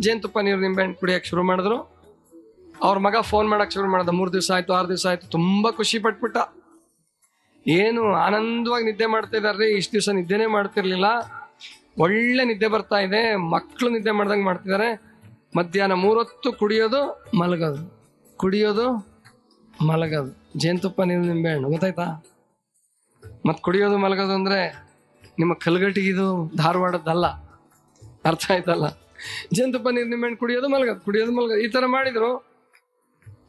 ಜೇನುತುಪ್ಪ ನೀರು ನಿಂಬೆಹಣ್ಣು ಕುಡಿಯೋಕೆ ಶುರು ಮಾಡಿದ್ರು. ಅವ್ರ ಮಗ ಫೋನ್ ಮಾಡೋಕೆ ಶುರು ಮಾಡಿದ. ಮೂರು ದಿವಸ ಆಯಿತು, ಆರು ದಿವಸ ಆಯಿತು. ತುಂಬ ಖುಷಿ ಪಟ್ಬಿಟ್ಟ. ಏನು ಆನಂದವಾಗಿ ನಿದ್ದೆ ಮಾಡ್ತಾ ರೀ ಇಷ್ಟು ದಿವಸ ನಿದ್ದೆನೇ ಮಾಡ್ತಿರ್ಲಿಲ್ಲ. ಒಳ್ಳೆ ನಿದ್ದೆ ಬರ್ತಾ ಇದೆ ಮಕ್ಕಳು ನಿದ್ದೆ ಮಾಡ್ದಂಗೆ ಮಾಡ್ತಿದ್ದಾರೆ ಮಧ್ಯಾಹ್ನ ಮೂರೊತ್ತು ಕುಡಿಯೋದು, ಮಲಗೋದು. ಕುಡಿಯೋದು, ಮಲಗೋದು. ಜೇನುತುಪ್ಪ, ನೀರು ನಿಂಬೆಹಣ್ಣು ಗೊತ್ತಾಯ್ತಾ? ಮತ್ತು ಕುಡಿಯೋದು, ಮಲಗೋದು ಅಂದರೆ ನಿಮ್ಮ ಕಲ್ಗಟ್ಟಿಗಿದು ಧಾರವಾಡದ್ದಲ್ಲ. ಅರ್ಥ ಆಯ್ತಲ್ಲ? ಜೇನುತುಪ್ಪ, ನೀರು ನಿಂಬೆಹಣ್ಣು ಕುಡಿಯೋದು, ಮಲಗೋದು. ಕುಡಿಯೋದು, ಮಲಗೋದು. ಈ ಥರ ಮಾಡಿದರು.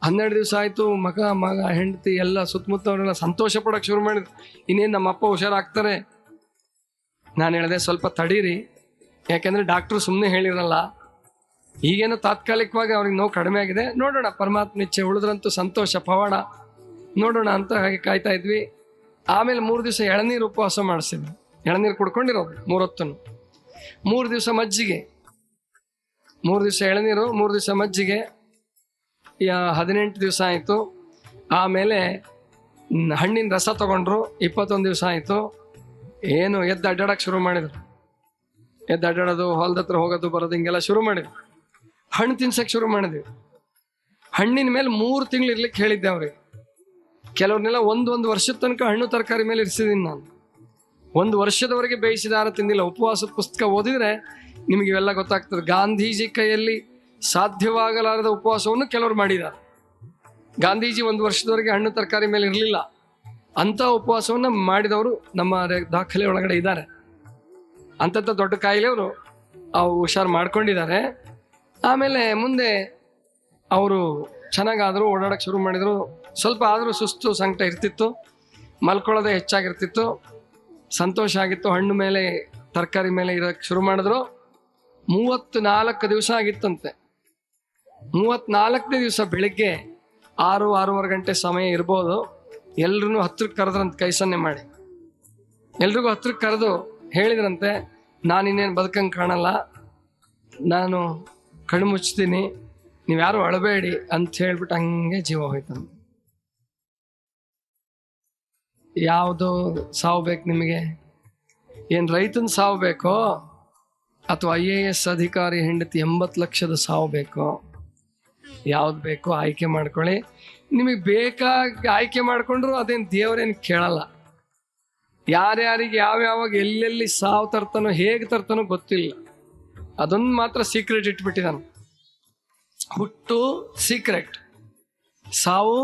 ಹನ್ನೆರಡು ದಿವಸ ಆಯಿತು, ಮಗ ಮಗ, ಹೆಂಡತಿ ಎಲ್ಲ ಸುತ್ತಮುತ್ತವರೆಲ್ಲ ಸಂತೋಷ ಪಡೋಕೆ ಶುರು ಮಾಡಿದ್ರು. ಇನ್ನೇನು ನಮ್ಮ ಅಪ್ಪ ಹುಷಾರಾಗ್ತಾರೆ? ನಾನು ಹೇಳಿದೆ ಸ್ವಲ್ಪ ತಡೀರಿ. ಯಾಕೆಂದರೆ ಡಾಕ್ಟ್ರು ಸುಮ್ಮನೆ ಹೇಳಿರಲ್ಲ. ಈಗೇನು ತಾತ್ಕಾಲಿಕವಾಗಿ ಅವ್ರಿಗೆ ನೋವು ಕಡಿಮೆ ಆಗಿದೆ. ನೋಡೋಣ, ಪರಮಾತ್ಮ ಇಚ್ಛೆ ಉಳಿದ್ರಂತೂ ಸಂತೋಷ, ಪವಾಡ. ನೋಡೋಣ ಅಂತ ಹಾಗೆ ಕಾಯ್ತಾ ಇದ್ವಿ. ಆಮೇಲೆ ಮೂರು ದಿವಸ ಎಳನೀರು ಉಪವಾಸ ಮಾಡಿಸಿದ್ವಿ. ಎಳನೀರು ಕುಡ್ಕೊಂಡಿರೋದು ಮೂರೊತ್ತನ್ನು ಮೂರು ದಿವಸ ಮಜ್ಜಿಗೆ. ಮೂರು ದಿವಸ ಎಳನೀರು, ಮೂರು ದಿವಸ ಮಜ್ಜಿಗೆ. ಹದಿನೆಂಟು ದಿವಸ ಆಯಿತು. ಆಮೇಲೆ ಹಣ್ಣಿನ ರಸ ತಗೊಂಡ್ರು, ಇಪ್ಪತ್ತೊಂದು ದಿವಸ ಆಯಿತು. ಏನು ಎದ್ದು ಅಡ್ಡಾಡಕ್ಕೆ ಶುರು ಮಾಡಿದ್ರು. ಎದ್ದು ಅಡ್ಡಾಡೋದು, ಹೊಲದ ಹತ್ರ ಹೋಗೋದು, ಬರೋದು, ಹಿಂಗೆಲ್ಲ ಶುರು ಮಾಡಿದ್ರು. ಹಣ್ಣು ತಿನ್ಸಕ್ಕೆ ಶುರು ಮಾಡಿದ್ವಿ. ಹಣ್ಣಿನ ಮೇಲೆ ಮೂರು ತಿಂಗಳು ಇರ್ಲಿಕ್ಕೆ ಹೇಳಿದ್ದೆ ಅವ್ರಿಗೆ. ಕೆಲವ್ರನ್ನೆಲ್ಲ ಒಂದು ಒಂದು ವರ್ಷದ ತನಕ ಹಣ್ಣು ತರಕಾರಿ ಮೇಲೆ ಇರಿಸಿದ್ದೀನಿ ನಾನು. ಒಂದು ವರ್ಷದವರೆಗೆ ಬೇಯಿಸಿದ ಆಹಾರ ತಿಂದಿಲ್ಲ. ಉಪವಾಸದ ಪುಸ್ತಕ ಓದಿದ್ರೆ ನಿಮಗೆ ಇವೆಲ್ಲ ಗೊತ್ತಾಗ್ತದೆ. ಗಾಂಧೀಜಿ ಕೈಯಲ್ಲಿ ಸಾಧ್ಯವಾಗಲಾರದ ಉಪವಾಸವನ್ನು ಕೆಲವರು ಮಾಡಿದ್ದಾರೆ. ಗಾಂಧೀಜಿ ಒಂದು ವರ್ಷದವರೆಗೆ ಹಣ್ಣು ತರಕಾರಿ ಮೇಲೆ ಇರಲಿಲ್ಲ. ಅಂಥ ಉಪವಾಸವನ್ನ ಮಾಡಿದವರು ನಮ್ಮ ದಾಖಲೆ ಒಳಗಡೆ ಇದ್ದಾರೆ. ಅಂತಂಥ ದೊಡ್ಡ ಕಾಯಿಲೆಯವರು ಅವು ಹುಷಾರು ಮಾಡ್ಕೊಂಡಿದ್ದಾರೆ. ಆಮೇಲೆ ಮುಂದೆ ಅವರು ಚೆನ್ನಾಗಾದರೂ ಓಡಾಡಕ್ಕೆ ಶುರು ಮಾಡಿದರು. ಸ್ವಲ್ಪ ಆದರೂ ಸುಸ್ತು ಸಂಕಟ ಇರ್ತಿತ್ತು. ಮಲ್ಕೊಳ್ಳೋದೇ ಹೆಚ್ಚಾಗಿರ್ತಿತ್ತು. ಸಂತೋಷ ಆಗಿತ್ತು. ಹಣ್ಣು ಮೇಲೆ, ತರಕಾರಿ ಮೇಲೆ ಇರೋಕ್ಕೆ ಶುರು ಮಾಡಿದ್ರು. ಮೂವತ್ತು ನಾಲ್ಕು ದಿವಸ ಆಗಿತ್ತಂತೆ. ಮೂವತ್ನಾಲ್ಕನೇ ದಿವಸ ಬೆಳಿಗ್ಗೆ ಆರು, ಆರೂವರೆ ಗಂಟೆ ಸಮಯ ಇರ್ಬೋದು. ಎಲ್ರೂ ಹತ್ರಕ್ಕೆ ಕರೆದ್ರಂತ ಕೈ ಸನ್ನೆ ಮಾಡಿ. ಎಲ್ರಿಗೂ ಹತ್ರಕ್ಕೆ ಕರೆದು ಹೇಳಿದ್ರಂತೆ ನಾನಿನ್ನೇನು ಬದುಕಂಗೆ ಕಾಣಲ್ಲ, ನಾನು ಕಣ್ಣು ಮುಚ್ತೀನಿ ನೀವ್ಯಾರು ಅಳಬೇಡಿ ಅಂತ ಹೇಳ್ಬಿಟ್ಟು ಹಂಗೆ ಜೀವ ಹೋಯ್ತಂತೆ. ಯಾವುದು ಸಾವು ಬೇಕು ನಿಮಗೆ? ಏನು ರೈತನ ಸಾವು ಬೇಕೋ, ಅಥವಾ ಐ ಎ ಎಸ್ ಅಧಿಕಾರಿ ಹೆಂಡತಿ ಎಂಬತ್ತು ಲಕ್ಷದ ಸಾವು ಬೇಕೋ, ಯಾವ್ದು ಬೇಕೋ ಆಯ್ಕೆ ಮಾಡ್ಕೊಳ್ಳಿ. ನಿಮಗೆ ಬೇಕಾಗಿ ಆಯ್ಕೆ ಮಾಡಿಕೊಂಡ್ರು ಅದೇನು ದೇವರೇನು ಕೇಳಲ್ಲ. ಯಾರ್ಯಾರಿಗೆ ಯಾವ್ಯಾವಾಗ ಎಲ್ಲೆಲ್ಲಿ ಸಾವು ತರ್ತಾನೋ ಹೇಗೆ ತರ್ತಾನೋ ಗೊತ್ತಿಲ್ಲ. ಅದೊಂದು ಮಾತ್ರ ಸೀಕ್ರೆಟ್ ಇಟ್ಬಿಟ್ಟಿದ್ದಾನೆ ಹುಟ್ಟು ಸೀಕ್ರೆಟ್ ಸಾವು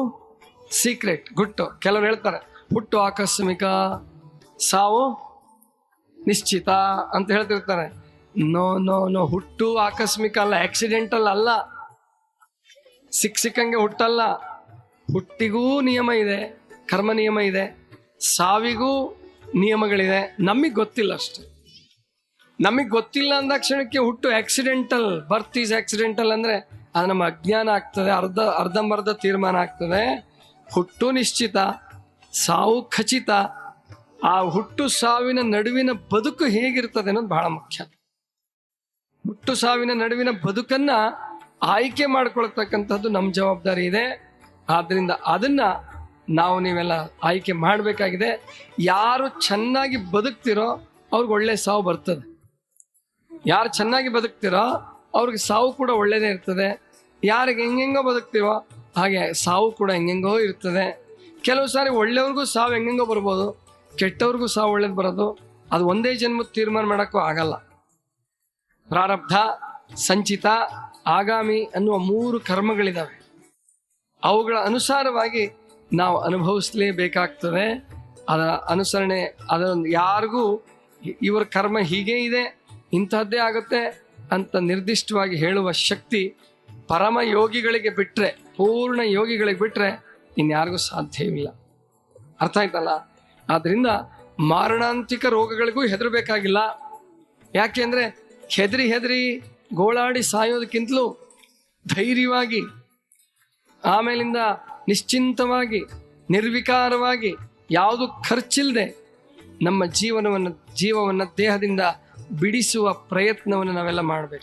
ಸೀಕ್ರೆಟ್ ಗುಟ್ಟು. ಕೆಲವ್ರು ಹೇಳ್ತಾರೆ, ಹುಟ್ಟು ಆಕಸ್ಮಿಕ, ಸಾವು ನಿಶ್ಚಿತ ಅಂತ ಹೇಳ್ತಿರ್ತಾರೆ. ನೋ ನೋ ನೋ, ಹುಟ್ಟು ಆಕಸ್ಮಿಕ ಅಲ್ಲ ಆಕ್ಸಿಡೆಂಟಲ್ ಅಲ್ಲ. ಸಿಕ್ ಸಿಕ್ಕಂಗೆ ಹುಟ್ಟಲ್ಲ. ಹುಟ್ಟಿಗೂ ನಿಯಮ ಇದೆ, ಕರ್ಮ ನಿಯಮ ಇದೆ, ಸಾವಿಗೂ ನಿಯಮಗಳಿದೆ. ನಮಗೆ ಗೊತ್ತಿಲ್ಲ ಅಷ್ಟೆ. ನಮಗೆ ಗೊತ್ತಿಲ್ಲ ಅಂದ ಕ್ಷಣಕ್ಕೆ ಹುಟ್ಟು ಆಕ್ಸಿಡೆಂಟಲ್ ಬರ್ತ್ ಈಸ್ ಆಕ್ಸಿಡೆಂಟಲ್ ಅಂದರೆ ಅದು ನಮ್ಮ ಅಜ್ಞಾನ ಆಗ್ತದೆ, ಅರ್ಧ, ಅರ್ಧಂಬರ್ಧ ತೀರ್ಮಾನ ಆಗ್ತದೆ. ಹುಟ್ಟು ನಿಶ್ಚಿತ, ಸಾವು ಖಚಿತ. ಆ ಹುಟ್ಟು ಸಾವಿನ ನಡುವಿನ ಬದುಕು ಹೇಗಿರ್ತದೆ ಅನ್ನೋದು ಬಹಳ ಮುಖ್ಯ. ಹುಟ್ಟು ಸಾವಿನ ನಡುವಿನ ಬದುಕನ್ನ ಆಯ್ಕೆ ಮಾಡ್ಕೊಳ್ತಕ್ಕಂಥದ್ದು ನಮ್ಮ ಜವಾಬ್ದಾರಿ ಇದೆ. ಆದ್ರಿಂದ ಅದನ್ನ ನಾವು ನೀವೆಲ್ಲ ಆಯ್ಕೆ ಮಾಡಬೇಕಾಗಿದೆ. ಯಾರು ಚೆನ್ನಾಗಿ ಬದುಕ್ತಿರೋ ಅವ್ರಿಗೆ ಒಳ್ಳೆ ಸಾವು ಬರ್ತದೆ. ಯಾರು ಚೆನ್ನಾಗಿ ಬದುಕ್ತಿರೋ ಅವ್ರಿಗೆ ಸಾವು ಕೂಡ ಒಳ್ಳೇದೇ ಇರ್ತದೆ. ಯಾರಿಗೆ ಹೆಂಗೆಂಗೋ ಬದುಕ್ತೀವೋ ಹಾಗೆ ಸಾವು ಕೂಡ ಹೆಂಗೆಂಗೋ ಇರ್ತದೆ. ಕೆಲವು ಸಾರಿ ಒಳ್ಳೆಯವ್ರಿಗೂ ಸಾವು ಹೆಂಗೆಂಗೋ ಬರ್ಬೋದು, ಕೆಟ್ಟವ್ರಿಗೂ ಸಾವು ಒಳ್ಳೇದು ಬರೋದು. ಅದು ಒಂದೇ ಜನ್ಮದ ತೀರ್ಮಾನ ಮಾಡೋಕ್ಕೂ ಆಗಲ್ಲ. ಪ್ರಾರಬ್ಧ, ಸಂಚಿತ, ಆಗಾಮಿ ಅನ್ನುವ ಮೂರು ಕರ್ಮಗಳಿದಾವೆ. ಅವುಗಳ ಅನುಸಾರವಾಗಿ ನಾವು ಅನುಭವಿಸಲೇಬೇಕಾಗ್ತದೆ. ಅದರ ಅನುಸರಣೆ ಅದರೊಂದು ಯಾರಿಗೂ ಇವರ ಕರ್ಮ ಹೀಗೆ ಇದೆ ಇಂಥದ್ದೇ ಆಗುತ್ತೆ ಅಂತ ನಿರ್ದಿಷ್ಟವಾಗಿ ಹೇಳುವ ಶಕ್ತಿ ಪರಮ ಯೋಗಿಗಳಿಗೆ ಬಿಟ್ಟರೆ ಪೂರ್ಣ ಯೋಗಿಗಳಿಗೆ ಬಿಟ್ಟರೆ ಇನ್ಯಾರಿಗೂ ಸಾಧ್ಯವಿಲ್ಲ. ಅರ್ಥ ಆಯ್ತಲ್ಲ? ಆದ್ರಿಂದ ಮಾರಣಾಂತಿಕ ರೋಗಗಳಿಗೂ ಹೆದರಬೇಕಾಗಿಲ್ಲ. ಯಾಕೆಂದ್ರೆ ಹೆದರಿ ಹೆದರಿ ಗೋಳಾಡಿ ಸಾಯೋದಕ್ಕಿಂತಲೂ ಧೈರ್ಯವಾಗಿ ಆಮೇಲಿಂದ ನಿಶ್ಚಿಂತವಾಗಿ ನಿರ್ವಿಕಾರವಾಗಿ ಯಾವುದು ಖರ್ಚಿಲ್ಲದೆ ನಮ್ಮ ಜೀವನವನ್ನು ಜೀವವನ್ನು ದೇಹದಿಂದ ಬಿಡಿಸುವ ಪ್ರಯತ್ನವನ್ನು ನಾವೆಲ್ಲ ಮಾಡಬೇಕು.